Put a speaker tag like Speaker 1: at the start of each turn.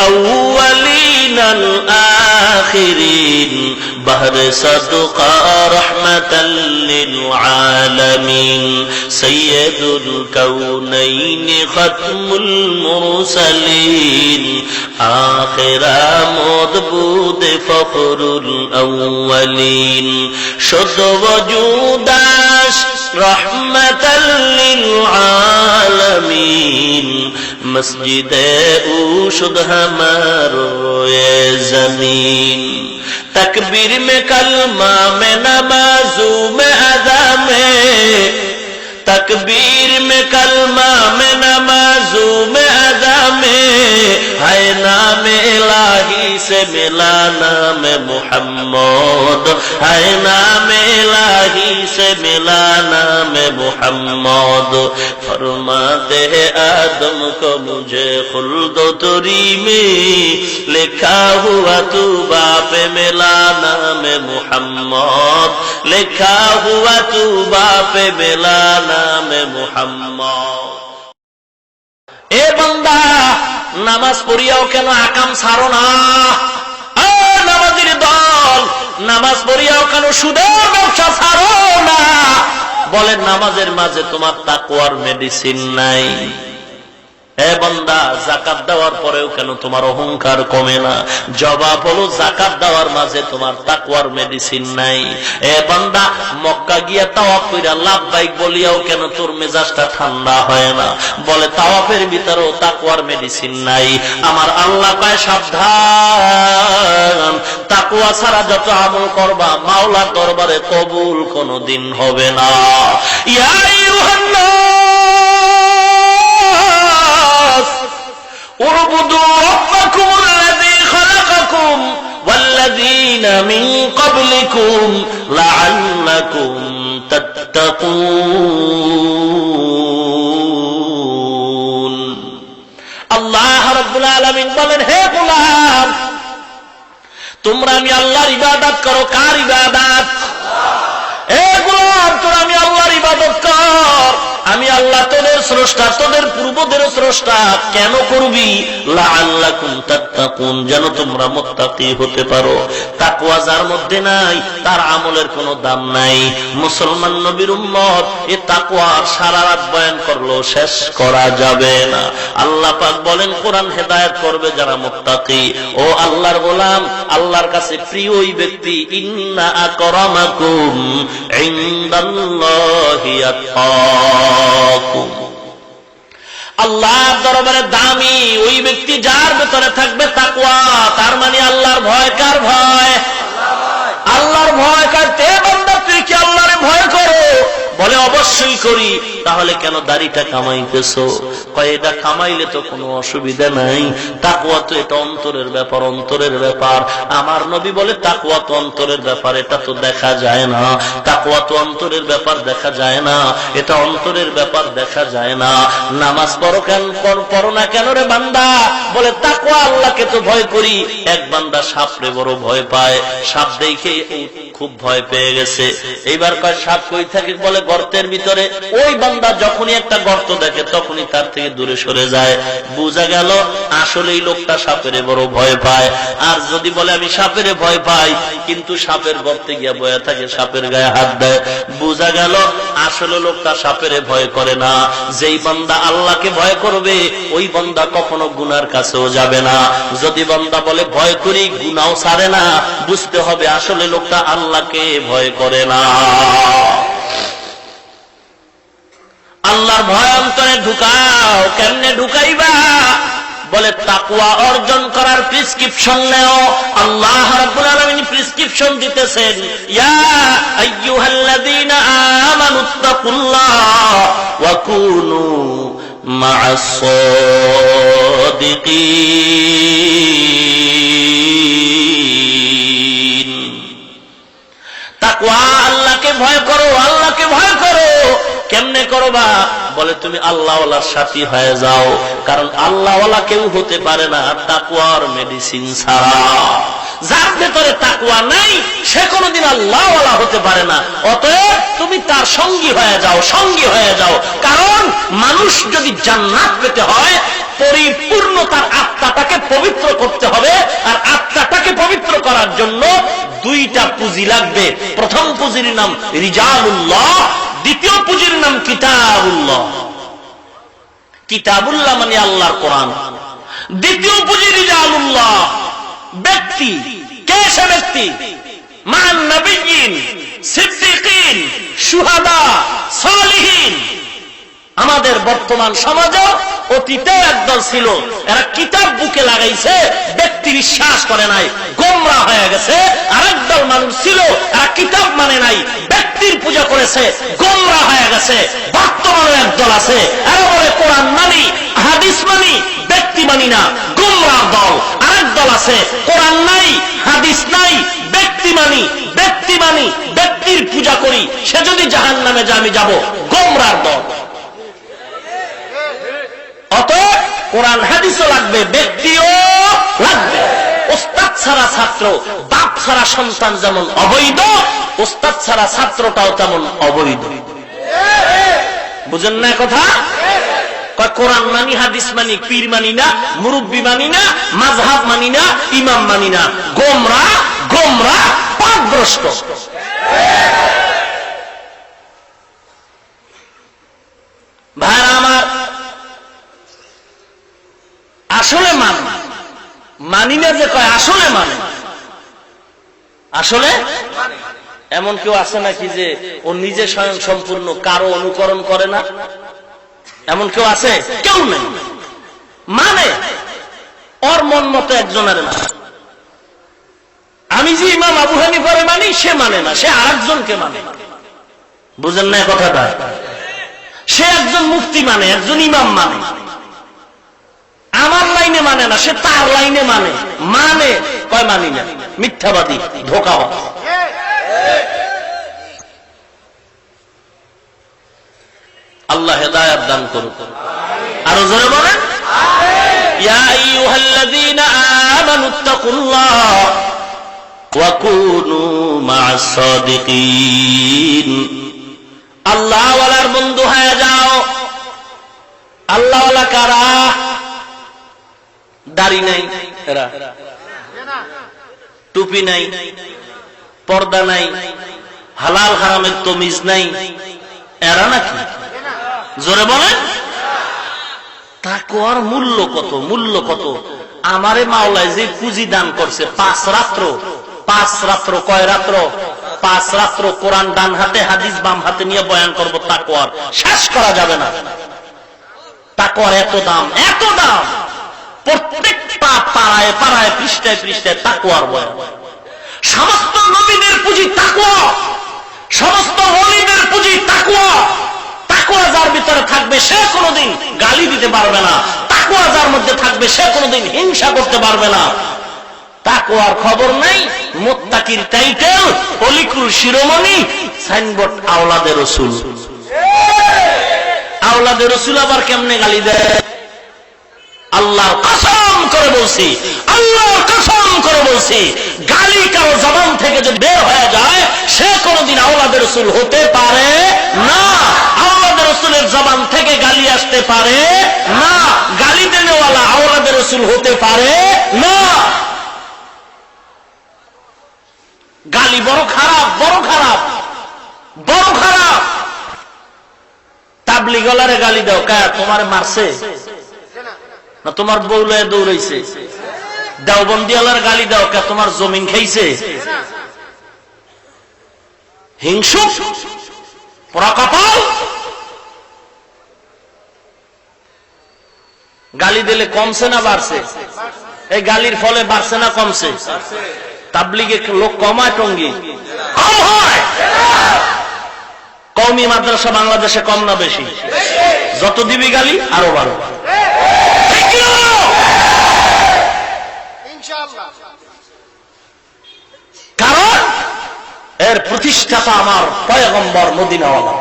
Speaker 1: الأولين الآخرين. بهر صدقة رحمة للعالمين. سيد الكونين ختم المرسلين. آخر مضبوط فخر الأولين. شد وجوداش رحمة للعالمين. مسجد او شد ہمارو زمین تکبیر میں کلمہ میں نمازو میں ادا میں تکبیر میں کلمہ میں نمازو میں হায় নামে এলাহি সে মেলা মোহাম্মদ। হায় এলাহি সে মেলা মোহাম্মদ। ফরমা দে আদম কো মুঝে খুলদ তরি মে হুয়া তু বাপে মেলা নামে মোহাম্মদ। লিখা হুয়া তু বাপে মেলা নামে মোহাম্মদ। এ বন্দা নামাজ পড়িয়াও কেন আকাম ছাড়ো না? নামাজের দল, নামাজ পড়িয়াও কেন সুদের ব্যবসা ছাড়ো না? বলে নামাজের মাঝে তোমার তাকুয়ার মেডিসিন নাই। এ বন্দা জাকাত দেওয়ার পরেও কেন তোমার অহংকার কমে না? জবাব হলো জাকাত দেওয়ার মাঝে তোমার তাকুয়ার মেডিসিন নাই। এ বন্দা, মক্কা গিয়া কইরা লাভ বাইক বলিয়াও কেন তোর মেজাজটা ঠান্ডা হয় না? বলে, তাওয়াফের ভিতরেও তাকুয়ার মেডিসিন নাই। আমার আল্লাহ পায় সাবধান। তাকুয়া ছাড়া যত আমল করবা, মাওলার দরবারে কবুল কোনদিন হবে না। ইয়া اعبدوا ربكم الذي خلقكم والذين من قبلكم لعلكم تتقون আল্লাহ রাব্বুল আলামিন বলেন হে গোলাম তোমরা আমি আল্লাহর ইবাদত করো কার ইবাদত এ গোলাম তোরা আমি আল্লাহর ইবাদত কর আমি আল্লাহ তোদের স্রষ্টা, তোদের পূর্বদের স্রষ্টা, কেন করবি? যেন তোমরা মুত্তাকি হতে পারো। তাকওয়া যার মধ্যে নাই, তার আমলের কোনো দাম নাই। মুসলমান নবীর উম্মত, এ তাকওয়া সারা রাত বয়ান করল শেষ করা যাবে না। আল্লাহ পাক বলেন, কোরআন হেদায়েত করবে যারা মুত্তাকি। ও আল্লাহর গোলাম, আল্লাহর কাছে প্রিয় ওই ব্যক্তি, ইন্না আকরামাকুম ইনদাল্লাহি আতকাকুম আল্লাহর দরবারে দামি, ওই ব্যক্তি যার ভেতরে থাকবে তাকুয়া তার মানে আল্লাহর ভয় কার ভয় আল্লাহর ভয় কাটতে বান্দা তুই কি আল্লাহর ভয় করো বলে অবশ্যই করি, তাহলে কেন দাড়িটা কামাইতেছো? কয়, এটা কামাইলে তো কোনো অসুবিধা নাই। তাকুয়া তো এটা অন্তরের ব্যাপার অন্তরের ব্যাপার। আমার নবী বলে তাকুয়া তো অন্তরের ব্যাপার, এটা তো দেখা যায় না। তাকুয়া তো অন্তরের ব্যাপার দেখা যায় না। এটা অন্তরের ব্যাপার দেখা যায় না। নামাজ পড়ো কেন, পড়- না কেন রে বান্দা? বলে তাকুয়া আল্লাহকে তো ভয় করি। এক বান্দা সাপরে বড় ভয় পায়। সাপ দেখে খুব ভয় পেয়ে গেছে। এইবার কয়, সাপ কই থাকে? বলে, গর্তের ভিতরে ওই বান্দা যখনই একটা গর্ত দেখে, তখনই তার থেকে দূরে সরে যায়। বোঝা গেল আসলে এই লোকটা সাপেরে বড় ভয় পায়। আর যদি বলে, আমি সাপেরে ভয় পাই, কিন্তু সাপের গর্তে গিয়া বয়া থাকে, সাপের গায়ে হাত দেয়। বোঝা গেল, আসলে লোকটা সাপেরে ভয় করে না। যেই বান্দা আল্লাহকে ভয় করবে, ওই বান্দা কখনো গুনার কাছেও যাবে না। যদি বান্দা বলে, ভয় করি, গুনাও সারে না, বুঝতে হবে, আসলে লোকটা আল্লাহকে ভয় করে না। আল্লাহর ভয় অন্তরে ঢুকাও, কেমনে ঢুকাইবা? বলে তাকুয়া অর্জন করার প্রিসক্রিপশন নেও। আল্লাহ প্রিসক্রিপশন দিতেছেন, ইয়া করবা বলে, তুমি আল্লাহওয়ালার সাথী হয়ে যাও, কারণ আল্লাহওয়ালা কেউ হতে পারে না তাকুয়ার মেডিসিন ছাড়া। যার ভেতরে তাকুয়া নাই, সে কোনোদিন আল্লাহওয়ালা হতে পারে না। অতএব তুমি তার সঙ্গী হয়ে যাও, সঙ্গী হয়ে যাও। কারণ মানুষ যদি জান্নাত পেতে হয় পরিপূর্ণ তার আত্মাটাকে পবিত্র করতে হবে, আর আত্মাটাকে পবিত্র করার জন্য দুইটা পুঁজি লাগবে। প্রথম পুঁজির নাম রিজালুল্লাহ দ্বিতীয় পুঁজির নাম কিতাবুল্লাহ। কিতাবুল্লাহ মানে আল্লাহর কোরআন। দ্বিতীয় পুঁজি রিজালুল্লাহ। ব্যক্তি। কে সে ব্যক্তি? মান নবীন, সিদ্দিকিন সুহাদা সালিহিন। আমাদের বর্তমান সমাজে অতীতে একদল ছিল। এরা কিতাব বুকে লাগাইছে, ব্যক্তি বিশ্বাস করে নাই, গোমরা হয়ে গেছে। আর একদল মানুষ ছিল, এরা কিতাব মানে নাই, ব্যক্তির পূজা করেছে, গোমরা হয়ে গেছে। বর্তমানে একদল আছে। এরা বলে, কোরআন মানি, হাদিস মানি, ব্যক্তি মানি না, গোমরা দল। আরেক দল আছে, কোরআন নাই, হাদিস নাই, ব্যক্তি মানি ব্যক্তি মানি, ব্যক্তির পূজা করি। সে যদি জাহান নামে যে আমি যাব। গোমরার দল। অতএব কোরআন হাদিসও লাগবে, ব্যক্তিও লাগবে। ওস্তাদ ছাড়া ছাত্র, বাপ ছাড়া সন্তান যেমন অবৈধ, ওস্তাদ ছাড়া ছাত্রটাও তেমন অবৈধ। বুঝেন না কথা? কোরআন মানি, হাদিস মানি, পীর মানি না, মুরব্বী মানি না মাঝহাব মানি না, ইমাম মানি না। গোমরা গোমরা পাপগ্রস্ত ভাইরা আমার আসলে মান মানি যে কয়, আসলে মানে। আসলে? এমন কেউ আছে নাকি যে ও নিজে স্বয়ং সম্পূর্ণ, কারও অনুকরণ করে না? এমন কেউ আছে? কেউ নেই। মানে? ওর মন মতো একজনের না। আমি যে ইমাম আবু হানিফারে মানি, সে মানে না। সে আরেকজনকে মানে। বুঝেন না কথাটা? সে একজন মুফতি মানে একজন ইমাম মানে। লাইনে মানে না, সে তার লাইনে মানে। মানে? কয় মানি না। মিথ্যাবাদী ধোকাবাদ আল্লাহ হেদায়াত দান আরও জোরে বলেন। ইয়া আইয়ুহাল্লাযীনা আমানু তাকুল্লাহ ওয়া কুনু মা'আস সাদিকিন। আল্লাহ বন্ধু হয়ে যাও। আল্লাহ ওয়ালা কারা? দাড়ি নাই, এরা। টুপি নাই, পর্দা নাই, হালাল হারামের তমিজ নাই, এরা নাকি? জোরে বলেন। তাকওয়ার মূল্য কত মূল্য কত? আমারে মাওলায় যে পুঁজি দান করছে, পাঁচ রাত্র পাঁচ রাত্র কয় রাত্র? পাঁচ রাত্র কোরআন ডান হাতে, হাদিস বাম হাতে নিয়ে বয়ান করব তাকওয়ার। শেষ করা যাবে না। তাকওয়ার এত দাম এত দাম। প্রত্যেক পা পাড়ায় পাড়ায় পৃষ্ঠায় পৃষ্ঠায় তাকুয়ার বয়ান। সমস্ত নবীদের পুঁজি তাকুয়া সমস্ত অলিদের পুঁজি তাকুয়া তাকুয়া যার ভিতরে থাকবে সে কোনোদিন গালি দিতে পারবে না। তাকুয়া যার মধ্যে থাকবে সে কোনোদিন হিংসা করতে পারবে না। তাকুয়ার খবর নাই, মোত্তাকির টাইটেল অলিকুল শিরোমণি সাইনবোর্ড আওলাদের রসুল। আওলাদের রসুল আবার কেমনে গালি দেয়? আল্লাহ কসম করে বলছি আল্লাহ কসম করে বলছি, গালি কারও জবান থেকে যদি বের হয়ে যায়, সে কোনদিন আওলাদের রসুল হতে পারে না। আওলাদের রসুলের জবান থেকে গালি আসতে পারে না। গালি দেনেওয়ালা আওলাদের রসুল হতে পারে না। গালি বড় খারাপ বড় খারাপ বড় খারাপ। তাবলি গলারে গালি দাও কা তোমার মারছে? না, তোমার বউলে দৌড়াইছে। দেওবন্দিওয়ালার গালি দাও, কে তোমার জমিন খাইছে? হিংসু পোড়া কপাল গালি দিলে কমছে না বাড়ছে? এই গালির ফলে বাড়ছে না কমছে? তাবলিগে লোক কমায় টঙ্গি। কম কমই মাদ্রাসা বাংলাদেশে কম না বেশি? যত দিবি গালি, আরও বারো ঠিক কি না?
Speaker 2: ইনশাআল্লাহ
Speaker 1: কারণ এর প্রতিষ্ঠাতা আমার পয়গম্বর মদিনাওয়ালা।